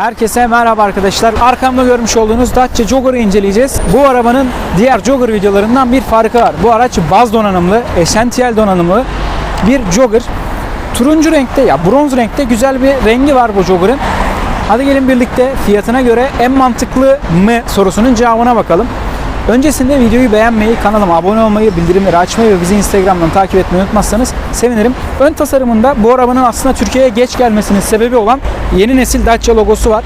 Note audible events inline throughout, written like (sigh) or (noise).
Herkese merhaba arkadaşlar. Arkamda görmüş olduğunuz Dacia Jogger'ı inceleyeceğiz. Bu arabanın diğer Jogger videolarından bir farkı var. Bu araç baz donanımlı, Essential donanımlı bir Jogger. Turuncu renkte ya bronz renkte güzel bir rengi var bu Jogger'ın. Hadi gelin birlikte fiyatına göre en mantıklı mı sorusunun cevabına bakalım. Öncesinde videoyu beğenmeyi, kanalıma abone olmayı, bildirimleri açmayı ve bizi Instagram'dan takip etmeyi unutmazsanız sevinirim. Ön tasarımında bu arabanın aslında Türkiye'ye geç gelmesinin sebebi olan yeni nesil Dacia logosu var.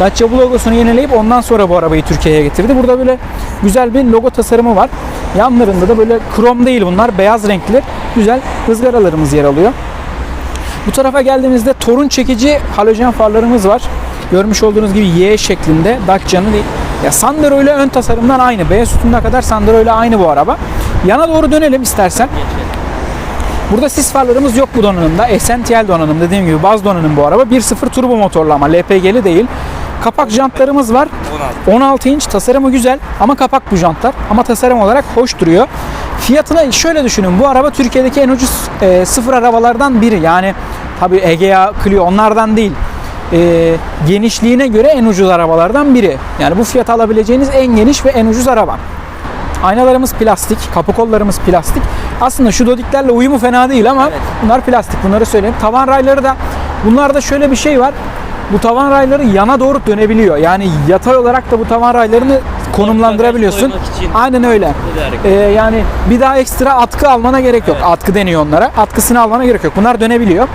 Dacia bu logosunu yenileyip ondan sonra bu arabayı Türkiye'ye getirdi. Burada böyle güzel bir logo tasarımı var. Yanlarında da böyle krom değil bunlar, beyaz renkli güzel ızgaralarımız yer alıyor. Bu tarafa geldiğimizde torun çekici halojen farlarımız var. Görmüş olduğunuz gibi Y şeklinde Dacia'nın ya Sandero ile ön tasarımdan aynı. B sütununa kadar Sandero ile aynı bu araba. Yana doğru dönelim istersen. Burada sis farlarımız yok bu donanımda. Essential donanım dediğim gibi baz donanım bu araba. 1.0 turbo motorlu ama LPG'li değil. Kapak jantlarımız var. 16 inç tasarımı güzel ama kapak bu jantlar. Ama tasarım olarak hoş duruyor. Fiyatına şöyle düşünün. Bu araba Türkiye'deki en ucuz e, sıfır arabalardan biri. Yani tabii Egea, Clio onlardan değil. E, genişliğine göre en ucuz arabalardan biri. Yani bu fiyata alabileceğiniz en geniş ve en ucuz araba. Aynalarımız plastik, kapı kollarımız plastik. Aslında şu dodiklerle uyumu fena değil ama bunlar plastik. Bunları söyleyeyim. Tavan rayları da bunlarda şöyle bir şey var. Bu tavan rayları yana doğru dönebiliyor. Yani yatay olarak da bu tavan raylarını konumlandırabiliyorsun. Aynen öyle. Ee, yani bir daha ekstra atkı almana gerek yok. Atkı deniyor onlara. Atkısını almana gerek yok. Bunlar dönebiliyor.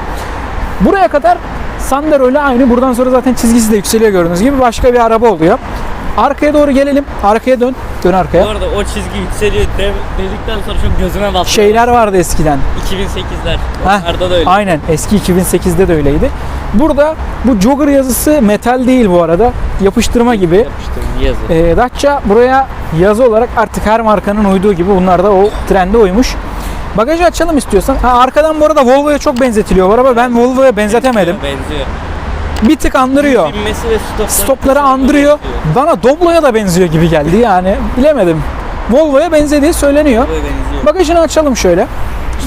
Buraya kadar Sandero ile aynı. Buradan sonra zaten çizgisi de yükseliyor gördüğünüz gibi. Başka bir araba oluyor. Arkaya doğru gelelim. Arkaya dön. Dön arkaya. Bu arada o çizgi yükseliyor de, dedikten sonra çok gözüme battı. Şeyler vardı eskiden. 2008'ler. Heh, Onlarda da öyle. Aynen. Eski 2008'de de öyleydi. Burada bu jogger yazısı metal değil bu arada. Yapıştırma gibi. Yapıştım yazı. Ee, Dacia buraya yazı olarak artık her markanın uyduğu gibi bunlar da o trende uymuş. Bagajı açalım istiyorsan. Ha, arkadan bu arada Volvo'ya çok benzetiliyor bu araba. Ben Volvo'ya benzetemedim. Benziyor. Bir tık andırıyor. Binmesi ve stopları. Stopları andırıyor. Bana Doblo'ya da benziyor gibi geldi yani. Bilemedim. Volvo'ya benzediği söyleniyor. Benziyor. Bagajını açalım şöyle.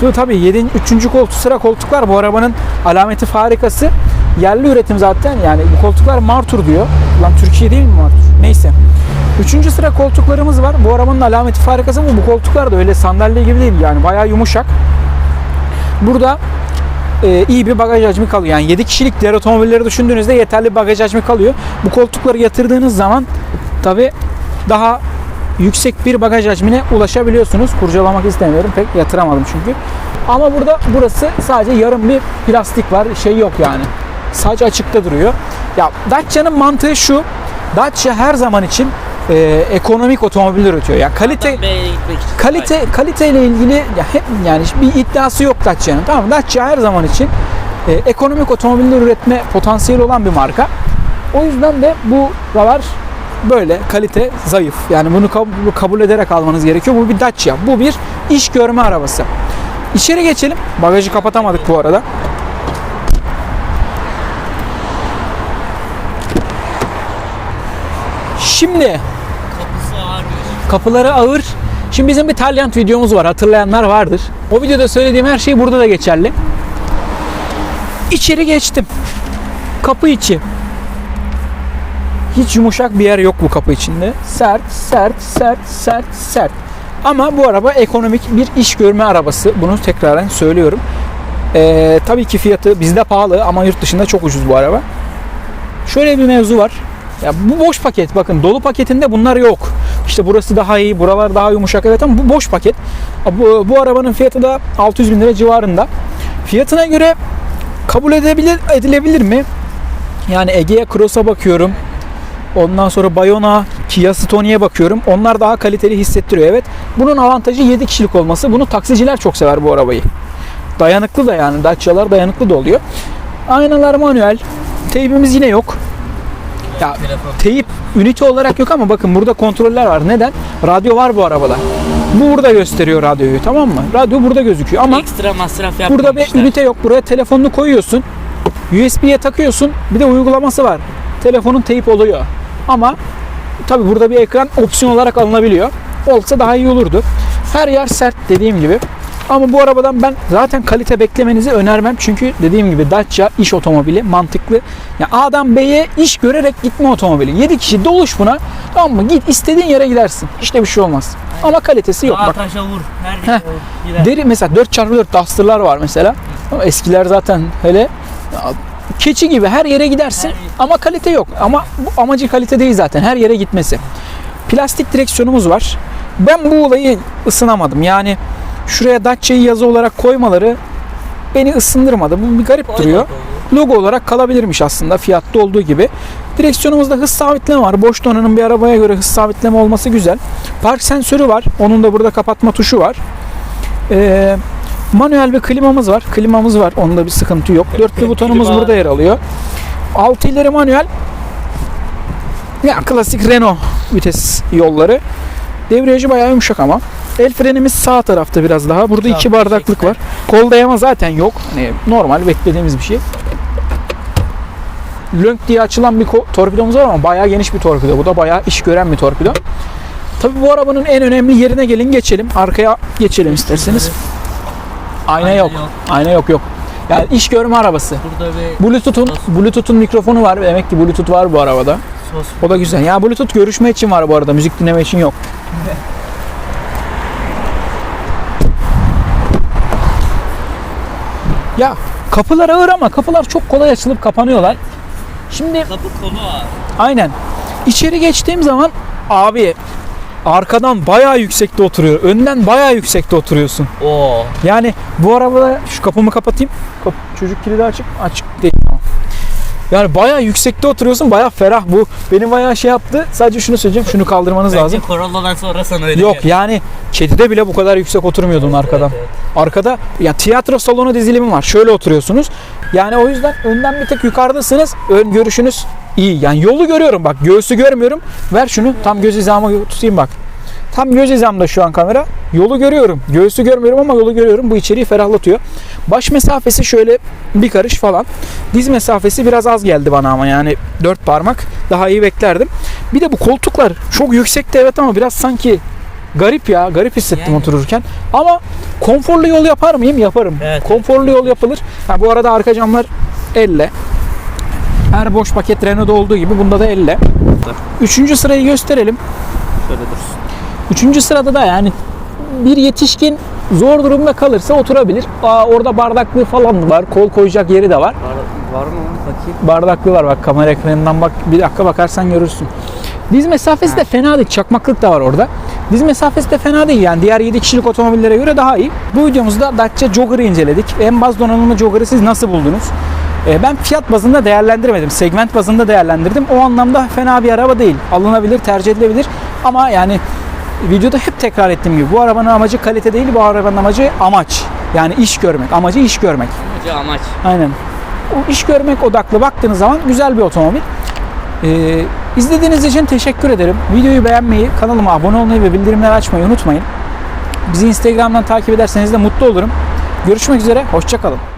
Şimdi tabii 7. 3. koltuk sıra koltuklar bu arabanın alameti farikası. Yerli üretim zaten yani bu koltuklar Martur diyor. Lan Türkiye değil mi Martur? Neyse. Üçüncü sıra koltuklarımız var. Bu arabanın alameti farikası bu. Bu koltuklar da öyle sandalye gibi değil yani bayağı yumuşak. Burada e, iyi bir bagaj hacmi kalıyor. Yani 7 kişilik diğer otomobilleri düşündüğünüzde yeterli bagaj hacmi kalıyor. Bu koltukları yatırdığınız zaman tabi daha yüksek bir bagaj hacmine ulaşabiliyorsunuz. Kurcalamak istemiyorum. Pek yatıramadım çünkü. Ama burada burası sadece yarım bir plastik var. Şey yok yani. Sadece açıkta duruyor. Ya Dacia'nın mantığı şu. Dacia her zaman için e, ekonomik otomobil üretiyor. Ya kalite kalite kaliteyle ilgili ya hep yani bir iddiası yok Dacia'nın. Tamam mı? Dacia her zaman için e, ekonomik otomobiller üretme potansiyeli olan bir marka. O yüzden de bu ralar böyle kalite zayıf. Yani bunu kab- kabul ederek almanız gerekiyor. Bu bir Dacia. Bu bir iş görme arabası. İçeri geçelim. Bagajı kapatamadık bu arada. Şimdi Kapısı ağırmış. Kapıları ağır. Şimdi bizim bir Talyant videomuz var. Hatırlayanlar vardır. O videoda söylediğim her şey burada da geçerli. İçeri geçtim. Kapı içi. Hiç yumuşak bir yer yok bu kapı içinde. Sert, sert, sert, sert, sert. Ama bu araba ekonomik bir iş görme arabası. Bunu tekraren söylüyorum. Ee, tabii ki fiyatı bizde pahalı ama yurt dışında çok ucuz bu araba. Şöyle bir mevzu var. Ya bu boş paket bakın dolu paketinde bunlar yok. İşte burası daha iyi, buralar daha yumuşak evet ama bu boş paket. Bu, bu arabanın fiyatı da 600 bin lira civarında. Fiyatına göre kabul edebilir, edilebilir mi? Yani Egea Cross'a bakıyorum. Ondan sonra Bayona, Kia Stoni'ye bakıyorum. Onlar daha kaliteli hissettiriyor evet. Bunun avantajı 7 kişilik olması. Bunu taksiciler çok sever bu arabayı. Dayanıklı da yani Dacia'lar dayanıklı da oluyor. Aynalar manuel. Teybimiz yine yok. Ya teyip ünite olarak yok ama bakın burada kontroller var. Neden? Radyo var bu arabada. Bu burada gösteriyor radyoyu tamam mı? Radyo burada gözüküyor ama Ekstra masraf burada bir ünite yok. Buraya telefonunu koyuyorsun. USB'ye takıyorsun. Bir de uygulaması var. Telefonun teyip oluyor. Ama tabi burada bir ekran opsiyon olarak alınabiliyor. Olsa daha iyi olurdu. Her yer sert dediğim gibi. Ama bu arabadan ben zaten kalite beklemenizi önermem. Çünkü dediğim gibi Dacia iş otomobili mantıklı. Ya A'dan B'ye iş görerek gitme otomobili. 7 kişi doluş buna. Tamam mı? Git istediğin yere gidersin. İşte bir şey olmaz. Ama kalitesi yok. Dağa Bak taşa vur. Gider. Deri mesela 4x4 Duster'lar var mesela. Ama eskiler zaten hele keçi gibi her yere gidersin Her- ama kalite yok. Ama bu amacı kalite değil zaten her yere gitmesi. Plastik direksiyonumuz var. Ben bu olayı ısınamadım. Yani şuraya Dacia'yı yazı olarak koymaları beni ısındırmadı. Bu bir garip duruyor. Logo olarak kalabilirmiş aslında fiyatta olduğu gibi. Direksiyonumuzda hız sabitleme var. Boş donanım bir arabaya göre hız sabitleme olması güzel. Park sensörü var. Onun da burada kapatma tuşu var. Ee, manuel bir klimamız var. Klimamız var. Onda bir sıkıntı yok. Dörtlü butonumuz burada yer alıyor. 6 ileri manuel. Ya klasik Renault vites yolları. Debriyajı bayağı yumuşak ama. El frenimiz sağ tarafta biraz daha. Burada Sağ, iki bardaklık var. Kol dayama zaten yok. Hani normal beklediğimiz bir şey. Lönk diye açılan bir ko- torpidomuz var ama bayağı geniş bir torpido. Bu da bayağı iş gören bir torpido. Tabii bu arabanın en önemli yerine gelin geçelim. Arkaya geçelim isterseniz. Ayna Ayna yok. yok. Ayna yok yok. Yani iş görme arabası. Burada bir Bluetooth'un Bluetooth'un mikrofonu var. Demek ki Bluetooth var bu arabada. sos. O da güzel. Ya Bluetooth görüşme için var bu arada. Müzik dinleme için yok. (laughs) ya kapılar ağır ama kapılar çok kolay açılıp kapanıyorlar. Şimdi Kapı kolu var. aynen içeri geçtiğim zaman abi arkadan bayağı yüksekte oturuyor. Önden bayağı yüksekte oturuyorsun. Oo. Yani bu arabada şu kapımı kapatayım. Kap- çocuk kilidi açık. Açık değil. Yani bayağı yüksekte oturuyorsun. Bayağı ferah bu. Beni bayağı şey yaptı. Sadece şunu söyleyeceğim. Şunu kaldırmanız Bence lazım. Corolla'dan sonra sana öyle Yok geldi. yani kedide bile bu kadar yüksek oturmuyordun arkadan. Evet, Arkada ya tiyatro salonu dizilimi var. Şöyle oturuyorsunuz. Yani o yüzden önden bir tık yukarıdasınız. Ön görüşünüz iyi. Yani yolu görüyorum bak. Göğsü görmüyorum. Ver şunu. Tam göz hizama tutayım bak. Tam göz hizamda şu an kamera. Yolu görüyorum. Göğsü görmüyorum ama yolu görüyorum. Bu içeriği ferahlatıyor. Baş mesafesi şöyle bir karış falan. Diz mesafesi biraz az geldi bana ama yani dört parmak daha iyi beklerdim. Bir de bu koltuklar çok yüksekte evet ama biraz sanki garip ya. Garip hissettim Yani. otururken. Ama konforlu yol yapar mıyım? Yaparım. Evet. Konforlu yol yapılır. Ha, bu arada arka camlar elle. Her boş paket Renault'da olduğu gibi bunda da elle. Üçüncü sırayı gösterelim. Şöyle dursun. Üçüncü sırada da yani bir yetişkin zor durumda kalırsa oturabilir. Aa, orada bardaklığı falan var. Kol koyacak yeri de var. Var, var mı? Bakayım. Bardaklığı var bak kamera ekranından bak bir dakika bakarsan görürsün. Diz mesafesi de fena değil. Çakmaklık da var orada. Diz mesafesi de fena değil yani diğer 7 kişilik otomobillere göre daha iyi. Bu videomuzda Dacia Jogger'ı inceledik. En baz donanımlı Jogger'ı siz nasıl buldunuz? Ee, Ben fiyat bazında değerlendirmedim. Segment bazında değerlendirdim. O anlamda fena bir araba değil. Alınabilir, tercih edilebilir. Ama yani videoda hep tekrar ettiğim gibi bu arabanın amacı kalite değil, bu arabanın amacı amaç. Yani iş görmek. Amacı iş görmek. Amacı amaç. Aynen. O iş görmek odaklı baktığınız zaman güzel bir otomobil. Ee, izlediğiniz için teşekkür ederim. Videoyu beğenmeyi, kanalıma abone olmayı ve bildirimleri açmayı unutmayın. Bizi Instagram'dan takip ederseniz de mutlu olurum. Görüşmek üzere, hoşçakalın.